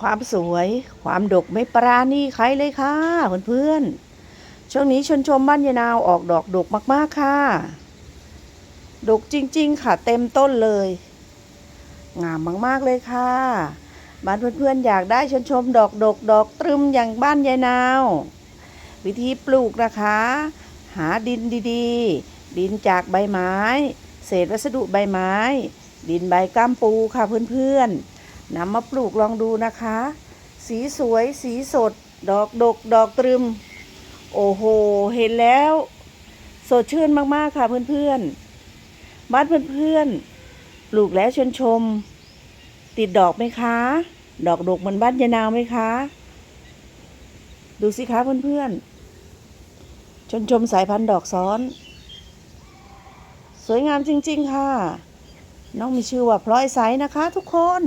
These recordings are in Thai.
ความสวย ความดกไม่ปราณีใครเลยค่ะเพื่อนๆ ช่วงนี้ชนชมบ้านยายนาวออกดอกดกมากๆค่ะ ดกจริงๆ ค่ะ เต็มต้นเลย งามมากๆเลยค่ะบ้านเพื่อนๆ อยากได้ชนชมดอกดกดอกตรึมอย่างบ้านยายนาว วิธีปลูกนะคะ หาดินดีๆ ดินจากใบไม้ เศษวัสดุใบไม้ ดินใบก้ามปูค่ะเพื่อนๆ นำมาปลูกลองดูนะคะ สีสวยสีสด ดอกดก ดอกตรึม โอ้โห เห็นแล้ว สดชื่นมากๆค่ะเพื่อนๆบ้านเพื่อนๆปลูกแล้วชวนชม ติดดอกไหมคะ ดอกดกเหมือนบ้านยานาวไหมคะ ดูสิคะเพื่อนๆชนชมสายพันธุ์ดอกซ้อน สวยงามจริง ๆ ค่ะ น้องมีชื่อว่าพลอยใสนะคะทุกคน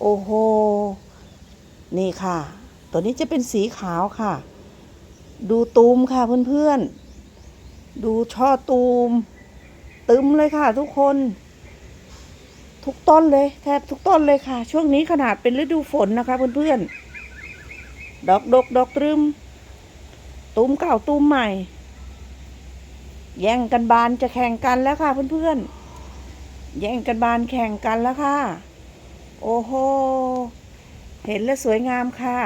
โอ้โห นี่ค่ะ ตัวนี้จะเป็นสีขาวค่ะ ดูตูมค่ะเพื่อนๆ ดูช่อตูม ตึมเลยค่ะทุกคน ทุกต้นเลย แทบทุกต้นเลยค่ะ ช่วงนี้ขนาดเป็นฤดูฝนนะคะเพื่อนๆ ดอกดกดอกตรึม ตูมเก่าตูมใหม่ แย่งกันบานจะแข่งกันแล้วค่ะเพื่อนๆ แย่งกันบานแข่งกันแล้วค่ะ โอ้โห เห็นแล้วสวยงามค่ะ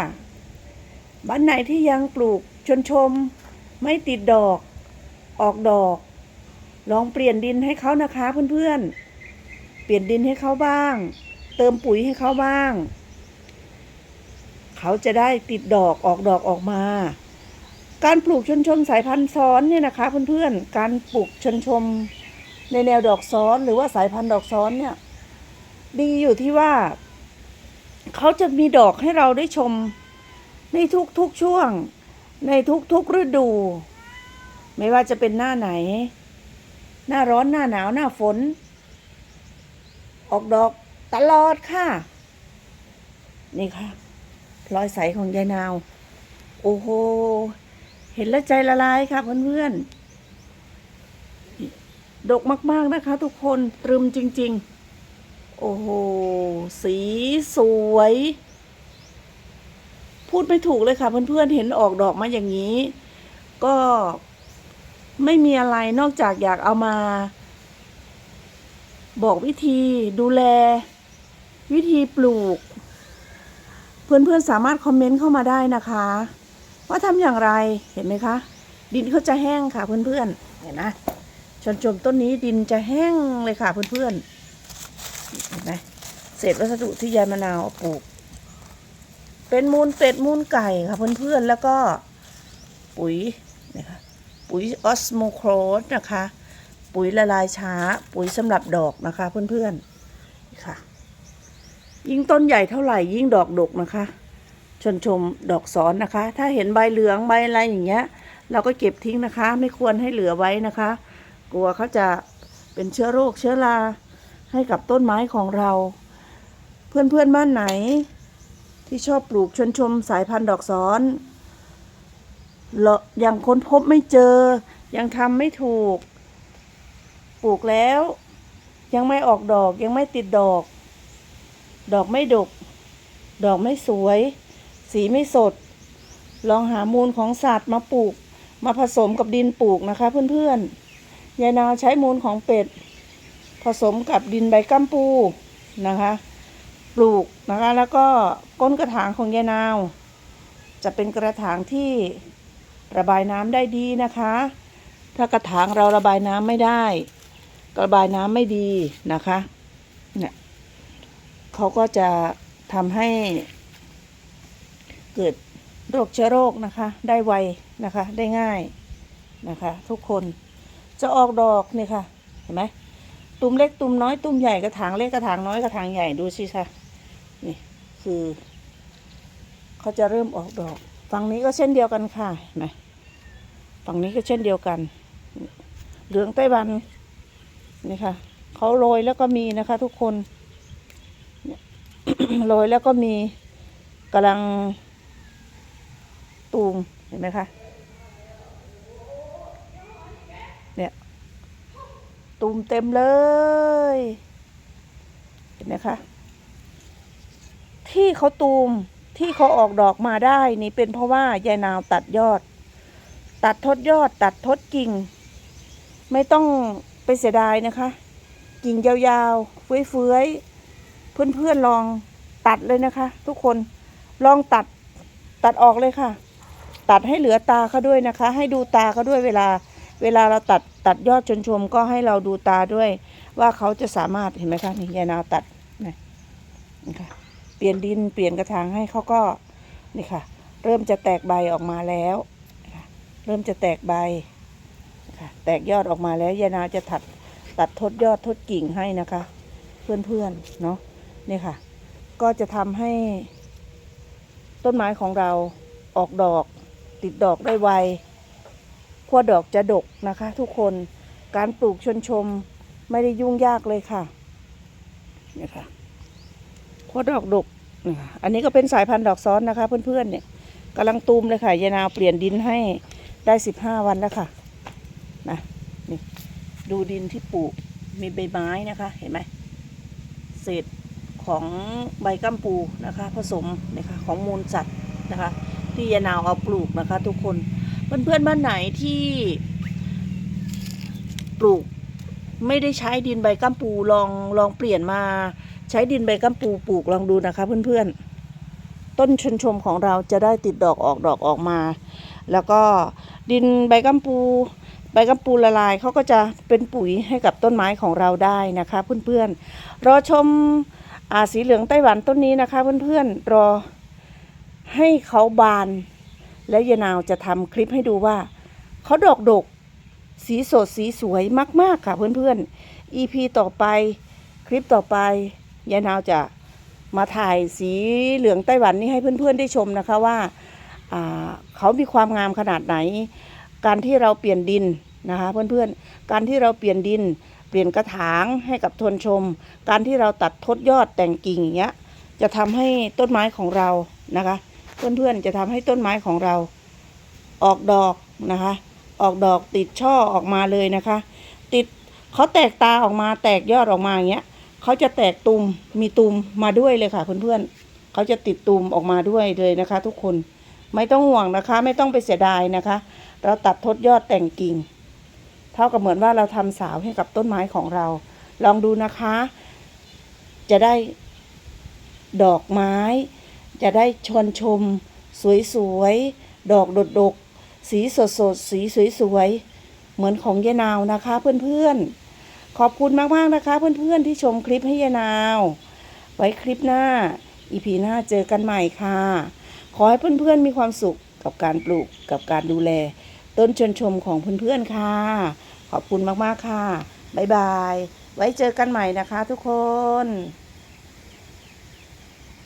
บ้านไหนที่ยังปลูกชนชม ไม่ติดดอก ออกดอก ลองเปลี่ยนดินให้เขานะคะเพื่อนๆ เปลี่ยนดินให้เขาบ้าง เติมปุ๋ยให้เขาบ้าง เขาจะได้ติดดอกออกดอกออกมา การปลูกชนชมสายพันธุ์ซ้อนเนี่ยนะคะเพื่อนๆ การปลูกชนชมในแนวดอกซ้อนหรือว่าสายพันธุ์ดอกซ้อนเนี่ย ดีอยู่ที่ว่า เขาจะมีดอกให้เราได้ชมในทุกๆช่วง ในทุกๆฤดู ไม่ว่าจะเป็นหน้าไหน หน้าร้อนหน้าหนาวหน้าฝน ออกดอกตลอดค่ะ นี่ค่ะพลอยใสของยายนาว โอ้โห เห็นแล้วใจละลายค่ะเพื่อนๆดกมาก ๆ นะคะทุกคนตรึมจริง ๆ โอ้โห สีสวย พูดไม่ถูกเลยค่ะ เพื่อนๆเห็นออกดอกมาอย่างนี้ ก็ไม่มีอะไรนอกจากอยากเอามา บอกวิธีดูแล วิธีปลูก เพื่อนๆสามารถคอมเมนต์เข้ามาได้นะคะ ว่าทำอย่างไรเห็นไหมคะ ดินเขาจะแห้งค่ะเพื่อนๆเห็นนะชนชมต้นนี้ดินจะแห้งเลยค่ะเพื่อนๆ เห็นไหมเศษวัสดุที่ยายมะนาวเอาปลูก เป็นมูลเป็ดมูลไก่ค่ะเพื่อนๆแล้วก็ปุ๋ยนะคะปุ๋ยออสโมโครสนะคะ ปุ๋ยละลายช้า ปุ๋ยสำหรับดอกนะคะเพื่อนๆนี่ค่ะ ยิ่งต้นใหญ่เท่าไหร่ยิ่งดอกดกนะคะชนชมดอกซ้อนนะคะ ถ้าเห็นใบเหลืองใบอะไรอย่างเงี้ย เราก็เก็บทิ้งนะคะ ไม่ควรให้เหลือไว้นะคะ กลัวเขาจะเป็นเชื้อโรคเชื้อรา ให้กับต้นไม้ของเรา เพื่อนๆบ้านไหน ที่ชอบปลูกชนชมสายพันธุ์ดอกซ้อนเรายังค้นพบไม่เจอ ยังทำไม่ถูก ปลูกแล้ว ยังไม่ออกดอกยังไม่ติดดอก ดอกไม่ดก ดอกไม่สวย สีไม่สด ลองหามูลของสัตว์มาปลูก มาผสมกับดินปลูกนะคะเพื่อนๆยายนาใช้มูลของเป็ด ผสมกับดินใบกัมปูนะคะ ปลูกนะคะ แล้วก็ก้นกระถางของยายนาว จะเป็นกระถางที่ระบายน้ำได้ดีนะคะ ถ้ากระถางเราระบายน้ำไม่ได้ระบายน้ำไม่ดีนะคะเนี่ยเขาก็จะทำให้เกิดโรคเชื้อโรคนะคะ ได้ไวนะคะ ได้ง่ายนะคะ ทุกคนจะออกดอกนี่ค่ะ เห็นไหม ตุ่มเล็กตุ่มน้อยตุ่มใหญ่กระถางเล็กกระถางน้อยกระถางใหญ่ดูสิคะนี่คือเขาจะเริ่มออกดอกฝั่งนี้ก็เช่นเดียวกันค่ะเห็นไหมฝั่งนี้ก็เช่นเดียวกัน เหลืองไต้หวันนี่ค่ะเขาโรยแล้วก็มีนะคะทุกคนโรยแล้วก็มีกำลังตูมเห็นไหมคะ เนี่ย ตูมเต็มเลย เห็นไหมคะทที่เขาตูมที่เขาออกดอกมาได้นี่เป็นเพราะว่ายายนาวตัดยอด ตัดทดยอด ตัดทดกิ่ง ไม่ต้องไปเสียดายนะคะ กิ่งยาวๆเฟื้อยๆเพื่อนๆลองตัดเลยนะคะ ทุกคนลองตัดตัดออกเลยค่ะ ตัดให้เหลือตาเขาด้วยนะคะ ให้ดูตาเขาด้วยเวลา เวลาเราตัดตัดยอดชนชมก็ให้เราดูตาด้วย ว่าเขาจะสามารถเห็นไหมคะนี่ยายนาวตัดนะนี่ค่ะเปลี่ยนดินเปลี่ยนกระถางให้เขาก็นี่ค่ะ เริ่มจะแตกใบออกมาแล้วเริ่มจะแตกใบนะคะแตกยอดออกมาแล้วยายนาวจะตัดตัดทดยอดทดกิ่งให้นะคะ เพื่อนๆเนาะนี่ค่ะ ก็จะทำให้ ต้นไม้ของเราออกดอก ติดดอกได้ไว ขั้วดอกจะดกนะคะ ทุกคนการปลูกชนชมไม่ได้ยุ่งยากเลยค่ะนี่ค่ะขั้วดอกดกนี่ค่ะอันนี้ก็เป็นสายพันธุ์ดอกซ้อนนะคะ เพื่อนๆเนี่ยกำลังตูมเลยค่ะยายนาวเปลี่ยนดินให้ได้สิบห้าวันแล้วค่ะนะนี่ดูดินที่ปลูกมีใบไม้นะคะ เห็นไหมเศษของใบกัมปูนะคะ ผสมนะคะของมูลสัตว์นะคะ ที่ยายนาวเอาปลูกนะคะ ทุกคน เพื่อนๆบ้านไหนที่ปลูกไม่ได้ใช้ดินใบกัมปูลองลองเปลี่ยนมาใช้ดินใบกัมปูปลูกลองดูนะคะเพื่อนๆ ต้นชนชมของเราจะได้ติดดอกออกดอกออกมา แล้วก็ดินใบกัมปู ใบกัมปูละลายเขาก็จะเป็นปุ๋ยให้กับต้นไม้ของเราได้นะคะเพื่อนๆ รอชมอาสีเหลืองไต้หวันต้นนี้นะคะเพื่อนๆรอให้เขาบาน แล้วยายนาวจะทำคลิปให้ดูว่าเขาดอกดก สีสดสีสวยมาก ๆ ค่ะเพื่อนๆ EP ต่อไปคลิปต่อไปยายนาวจะมาถ่ายสีเหลืองไต้หวันนี่ให้เพื่อนๆได้ชมนะคะว่าอ่าเขามีความงามขนาดไหน การที่เราเปลี่ยนดินนะคะเพื่อนๆ การที่เราเปลี่ยนดิน เปลี่ยนกระถางให้กับทนชม การที่เราตัดทดยอดแต่งกิ่งอย่างเงี้ยจะทำให้ต้นไม้ของเรานะคะ เพื่อนๆจะทำให้ต้นไม้ของเรา ออกดอกนะคะ ออกดอกติดช่อออกมาเลยนะคะ ติดเขาแตกตาออกมาแตกยอดออกมาอย่างเงี้ยเขาจะแตกตุมมีตุมมาด้วยเลยค่ะเพื่อนๆเขาจะติดตุมออกมาด้วยเลยนะคะ ทุกคนไม่ต้องห่วงนะคะ ไม่ต้องไปเสียดายนะคะ เราตัดทดยอดแต่งกิ่ง เท่ากับเหมือนว่าเราทำสาวให้กับต้นไม้ของเรา ลองดูนะคะ จะได้ดอกไม้ จะได้ชวนชม สวยๆ ดอกดกๆ สีสดๆ สีสวยๆ เหมือนของยายนาวนะคะเพื่อนๆ ขอบคุณมากๆนะคะเพื่อนๆ ที่ชมคลิปให้ยายนาว ไว้คลิปหน้า อีพีหน้าเจอกันใหม่ค่ะ ขอให้เพื่อนๆ มีความสุขกับการปลูกกับการดูแล ต้นชนชมของเพื่อนๆ ค่ะ ขอบคุณมากๆ ค่ะ บ๊ายบาย ไว้เจอกันใหม่นะคะทุกคน